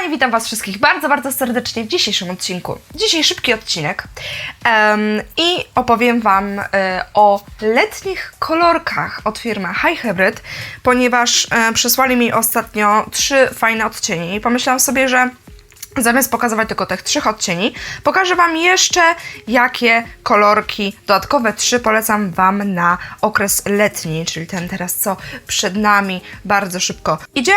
Kochani, witam Was wszystkich bardzo, bardzo serdecznie w dzisiejszym odcinku. Dzisiaj szybki odcinek em, i opowiem Wam e, o letnich kolorkach od firmy High Hybrid, ponieważ e, przysłali mi ostatnio trzy fajne odcienie i pomyślałam sobie, że Zamiast pokazywać tylko tych trzech odcieni, pokażę Wam jeszcze, jakie kolorki, dodatkowe trzy polecam Wam na okres letni, czyli ten teraz, co przed nami bardzo szybko idzie.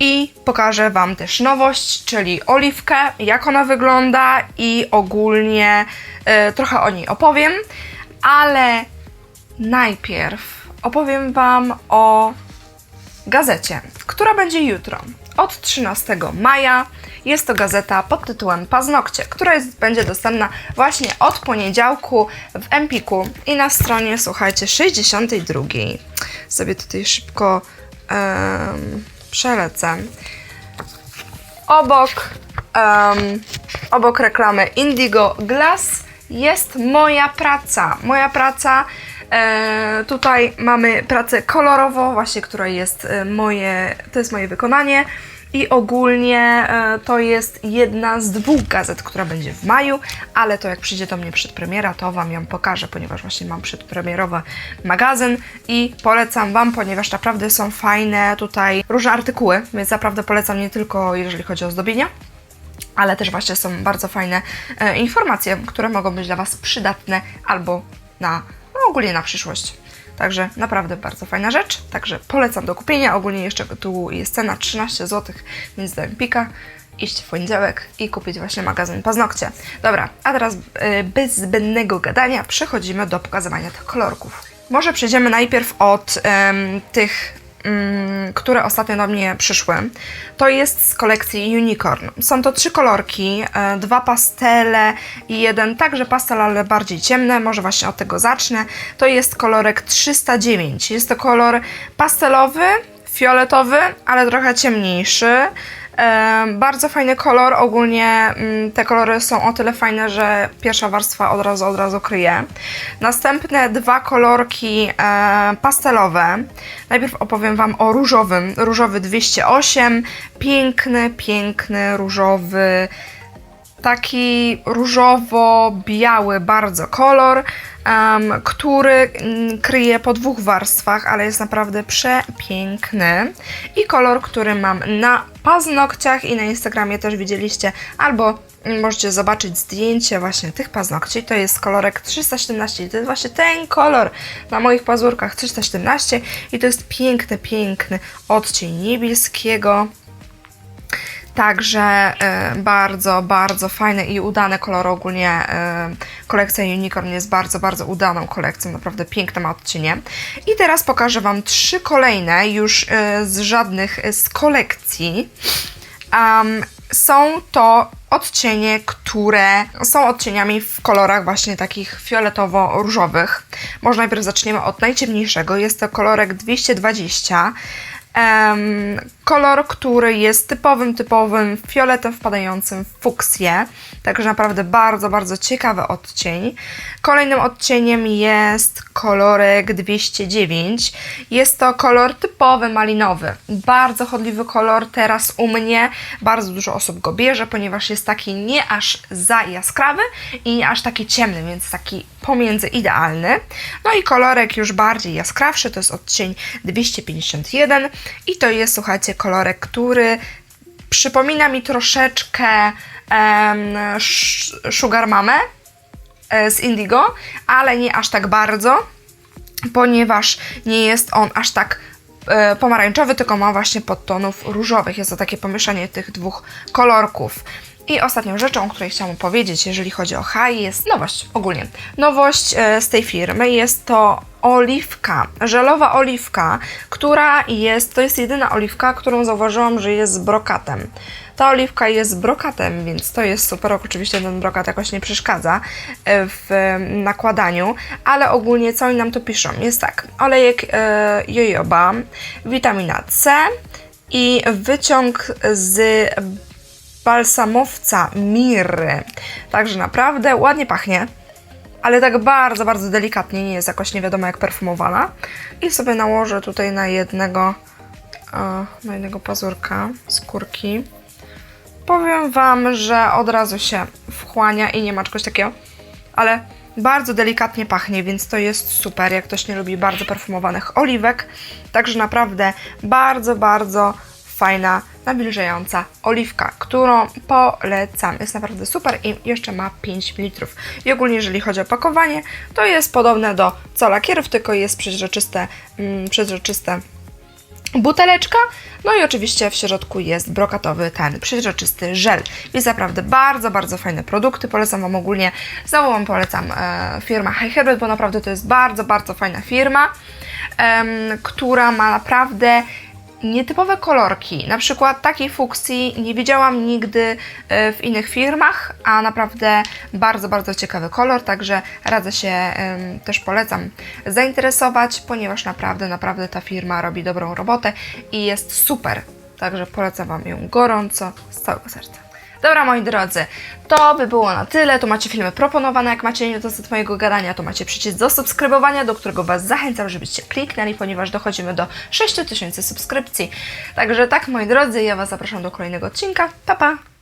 I pokażę Wam też nowość, czyli oliwkę, jak ona wygląda i ogólnie e, trochę o niej opowiem, ale najpierw opowiem Wam o gazecie, która będzie jutro, od 13 maja. Jest to gazeta pod tytułem Paznokcie, która jest, będzie dostępna właśnie od poniedziałku w Empiku i na stronie, słuchajcie, 62. Sobie tutaj szybko em, przelecę. Obok, em, obok reklamy Indigo Glass jest moja praca. Moja praca. E, tutaj mamy pracę kolorową, właśnie, która jest e, moje, to jest moje wykonanie. I ogólnie e, to jest jedna z dwóch gazet, która będzie w maju, ale to jak przyjdzie do mnie przedpremiera, to Wam ją pokażę, ponieważ właśnie mam przedpremierowy magazyn i polecam Wam, ponieważ naprawdę są fajne tutaj różne artykuły, więc naprawdę polecam nie tylko jeżeli chodzi o zdobienia, ale też właśnie są bardzo fajne e, informacje, które mogą być dla Was przydatne albo na, no ogólnie na przyszłość. Także naprawdę bardzo fajna rzecz, także polecam do kupienia. Ogólnie jeszcze tu jest cena 13 zł, więc do Empika iść w poniedziałek i kupić właśnie magazyn paznokcie. Dobra, a teraz e, bez zbędnego gadania przechodzimy do pokazywania tych kolorków. Może przejdziemy najpierw od em, tych które ostatnio do mnie przyszły, to jest z kolekcji Unicorn. Są to trzy kolorki, e, dwa pastele i jeden także pastel, ale bardziej ciemny. Może właśnie od tego zacznę. To jest kolorek 309. Jest to kolor pastelowy, fioletowy, ale trochę ciemniejszy. Bardzo fajny kolor, ogólnie mm, te kolory są o tyle fajne, że pierwsza warstwa od razu, od razu kryje. Następne dwa kolorki pastelowe. Najpierw opowiem Wam o różowym. Różowy 208, piękny, piękny, różowy, taki różowo-biały bardzo kolor, em, który mm, kryje po dwóch warstwach, ale jest naprawdę przepiękny. I kolor, który mam na paznokciach i na Instagramie też widzieliście, albo możecie zobaczyć zdjęcie właśnie tych paznokci. To jest kolorek 317 i to jest właśnie ten kolor na moich pazurkach 317 i to jest piękny, piękny odcień niebieskiego. Także e, bardzo, bardzo fajne i udane kolory. Ogólnie e, kolekcja Unicorn jest bardzo, bardzo udaną kolekcją. Naprawdę piękne ma odcienie. I teraz pokażę Wam trzy kolejne, już e, z żadnych z kolekcji. Um, są to odcienie, które są odcieniami w kolorach właśnie takich fioletowo-różowych. Może najpierw zaczniemy od najciemniejszego. Jest to kolorek 220. Em, kolor, który jest typowym, typowym fioletem wpadającym w fuksję. Także naprawdę bardzo, bardzo ciekawy odcień. Kolejnym odcieniem jest kolorek 209. Jest to kolor typowy malinowy. Bardzo chodliwy kolor teraz u mnie. Bardzo dużo osób go bierze, ponieważ jest taki nie aż za jaskrawy i nie aż taki ciemny, więc taki pomiędzy idealny. No i kolorek już bardziej jaskrawszy to jest odcień 251 i to jest, słuchajcie, kolorek, który przypomina mi troszeczkę sz- Sugar Mamę e, z Indigo, ale nie aż tak bardzo, ponieważ nie jest on aż tak e, pomarańczowy, tylko ma właśnie podtonów różowych. Jest to takie pomieszanie tych dwóch kolorków. I ostatnią rzeczą, o której chciałam powiedzieć, jeżeli chodzi o high, jest nowość ogólnie. Nowość e, z tej firmy jest to oliwka, żelowa oliwka, która jest, to jest jedyna oliwka, którą zauważyłam, że jest z brokatem. Ta oliwka jest z brokatem, więc to jest super. Oczywiście ten brokat jakoś nie przeszkadza e, w e, nakładaniu, ale ogólnie co oni nam tu piszą? Jest tak, olejek jojoba, witamina C i wyciąg z balsamowca mirry. Także naprawdę ładnie pachnie, ale tak bardzo, bardzo delikatnie, nie jest jakoś nie wiadomo jak perfumowana. I sobie nałożę tutaj na jednego, e, na jednego pazurka skórki. powiem Wam, że od razu się wchłania i nie ma czegoś takiego, ale bardzo delikatnie pachnie, więc to jest super, jak ktoś nie lubi bardzo perfumowanych oliwek. Także naprawdę bardzo, bardzo fajna, nawilżająca oliwka, którą polecam. Jest naprawdę super i jeszcze ma 5 ml. I ogólnie, jeżeli chodzi o pakowanie, to jest podobne do co lakierów, tylko jest przeźroczyste, mm, przeźroczyste buteleczka. No i oczywiście w środku jest brokatowy ten przeźroczysty żel. Jest naprawdę bardzo, bardzo fajne produkty. Polecam Wam ogólnie, znowu Wam polecam e, firma High Herbert, bo naprawdę to jest bardzo, bardzo fajna firma, która ma naprawdę nietypowe kolorki. Na przykład takiej fuksji nie widziałam nigdy e, w innych firmach, a naprawdę bardzo, bardzo ciekawy kolor, także radzę się, też polecam zainteresować, ponieważ naprawdę, naprawdę ta firma robi dobrą robotę i jest super. Także polecam Wam ją gorąco, z całego serca. Dobra, moi drodzy, to by było na tyle. Tu macie filmy proponowane. Jak macie niedosyt mojego gadania, to macie przycisk do subskrybowania, do którego Was zachęcam, żebyście kliknęli, ponieważ dochodzimy do 6000 subskrypcji. Także tak, moi drodzy, ja Was zapraszam do kolejnego odcinka. Pa, pa!